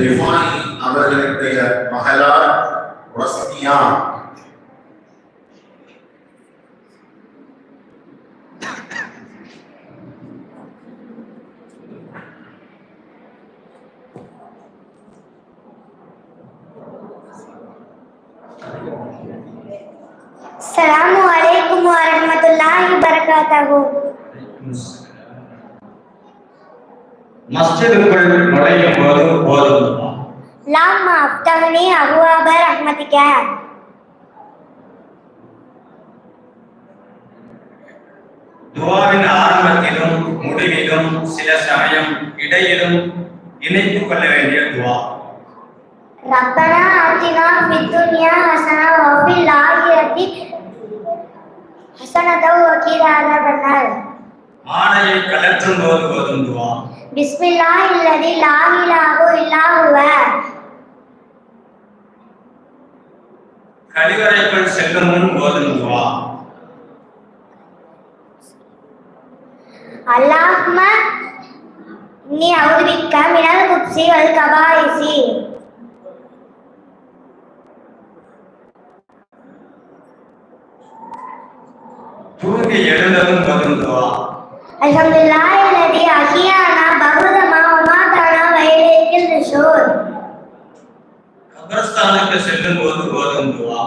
ரிஃபானி அவர்களுடைய மகளார் ரஸ்மியா அஸ்ஸலாமு அலைக்கும் வரஹ்மத்துல்லாஹி வபரகாத்துஹு மஸ்ஜிதுக்குள் நுழையும் போது போதும்? லாம் அஃப்தஹ்னி அபுவாப ரஹ்மதிக துவாவின் ஆரம்பத்திலும் முடிவிலும் சில சமயம் இடையிலும் இணைத்து கொள்ள வேண்டிய துவா. ரப்பனா ஆத்தினா ஃபித் துன்யா ஹஸனா வ ஃபில் ஆகிரத்தி ஹஸனத்தவ் வ கீனா ஆடையை கலற்றும் போது போதும் துவா பிஸ்மில்லாஹ் இல்லதி லா இலாஹு இல்லா ஹுவ கழிவறைக்குள் செல்லும் முன் துவா அல்லாஹ்ம இன்னி அவுது பிக்க மினல் குப்சி வல் கபாயிசி. தூங்கி எழுந்ததும் போதும் துவா அல்ஹம்துலில்லாஹ் இல்லதி அஹியானா பகுதமா உமாதானா வயலேக்கில் நிஷூர் கபரஸ்தானுக்கு செல்லும் போது போதும் துவா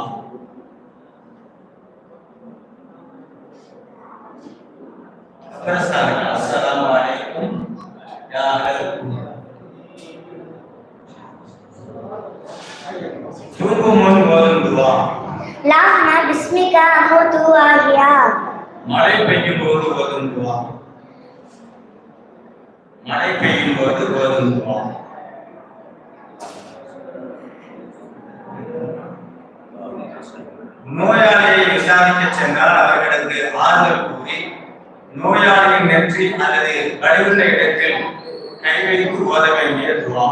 கபரஸ்தானுக்கு அஸ்ஸலாமு அலைக்கும் யா அஹ்லல் தூங்கும் முன் போதும் துவா லாஹ்ம பிஸ்மிக அமூது ஆகியா மழை பெய்யும் போது ஒதுங்குவான் மழை பெய்யும் போது ஒதுங்குவான் நோயாளியை விசாரிக்க சென்றால் அவர்களுக்கு ஆறுதல் கூறி நோயாளியின் நெற்றி அல்லது கழுவுள்ள இடத்தில் கை வைத்து ஓத வேண்டிய துவா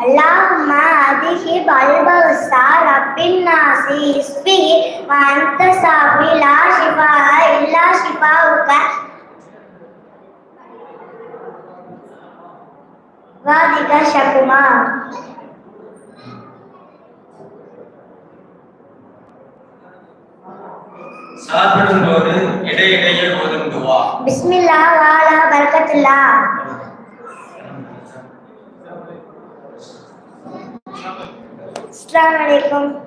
அல்லாஹ்மா அதிஹிப் அல்பவ்சா ரப்பின்னா الناس اشفه وأنت الشافي لا شفاء إلا شفاؤك وذك شكما சாப்பிடும் போது இடையிடையே ஓதும் துவா بسم الله وعلى بركة الله السلام عليكم